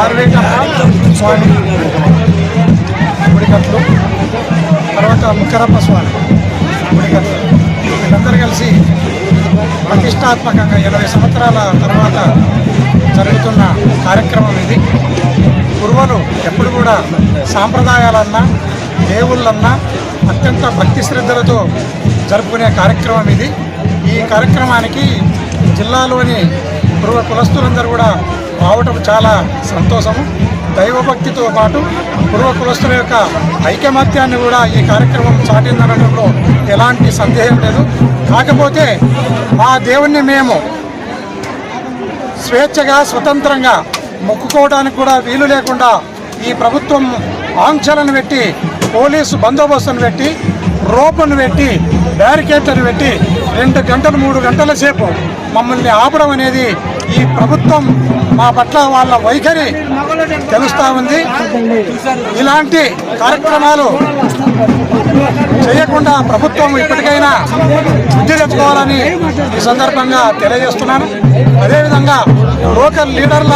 ఆరువేటమ్మ స్వామి గుడికట్లు తర్వాత ముక్కరప్ప స్వామి గుడికట్లు. వీళ్ళందరూ కలిసి ప్రతిష్టాత్మకంగా ఇరవై సంవత్సరాల తర్వాత జరుగుతున్న కార్యక్రమం ఇది. గురువులు ఎప్పుడు కూడా సాంప్రదాయాలన్నా దేవుళ్ళన్నా అత్యంత భక్తి శ్రద్ధలతో జరుపుకునే కార్యక్రమం ఇది. ఈ కార్యక్రమానికి జిల్లాలోని పూర్వ కులస్తులందరూ కూడా రావటం చాలా సంతోషము. దైవభక్తితో పాటు పూర్వ కులస్తుల యొక్క ఐకమత్యాన్ని కూడా ఈ కార్యక్రమం చాటిందనడంలో ఎలాంటి సందేహం లేదు. కాకపోతే మా దేవుణ్ణి మేము స్వేచ్ఛగా స్వతంత్రంగా మొక్కుకోవడానికి కూడా వీలు లేకుండా ఈ ప్రభుత్వం ఆంక్షలను పెట్టి పోలీసు బందోబస్తును పెట్టి రోపను పెట్టి బ్యారికేడ్లను పెట్టి రెండు గంటలు మూడు గంటల సేపు మమ్మల్ని ఆపడం అనేది ఈ ప్రభుత్వం మా పట్ల వాళ్ళ వైఖరి తెలుస్తూ ఉంది. ఇలాంటి కార్యక్రమాలు చేయకుండా ప్రభుత్వం ఇప్పటికైనా బుద్ధి తెచ్చుకోవాలని ఈ సందర్భంగా తెలియజేస్తున్నాను. అదేవిధంగా లోకల్ లీడర్ల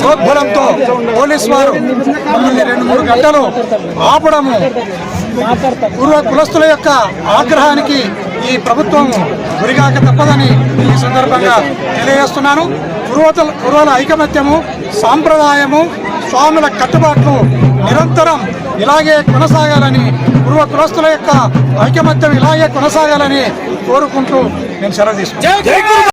ప్రోద్బలంతో పోలీస్ వారు మమ్మల్ని రెండు మూడు గంటలు ఆపడము పూర్వ కులస్తుల యొక్క ఆగ్రహానికి ఈ ప్రభుత్వం గురిగాక తప్పదని ఈ సందర్భంగా తెలియజేస్తున్నాను. పూర్వతల పూర్వల ఐకమత్యము సాంప్రదాయము స్వాముల కట్టుబాట్లు నిరంతరం ఇలాగే కొనసాగాలని పూర్వ కులస్తుల యొక్క ఐకమత్యం ఇలాగే కొనసాగాలని కోరుకుంటూ నేను సెలవు తీసుకుంటాను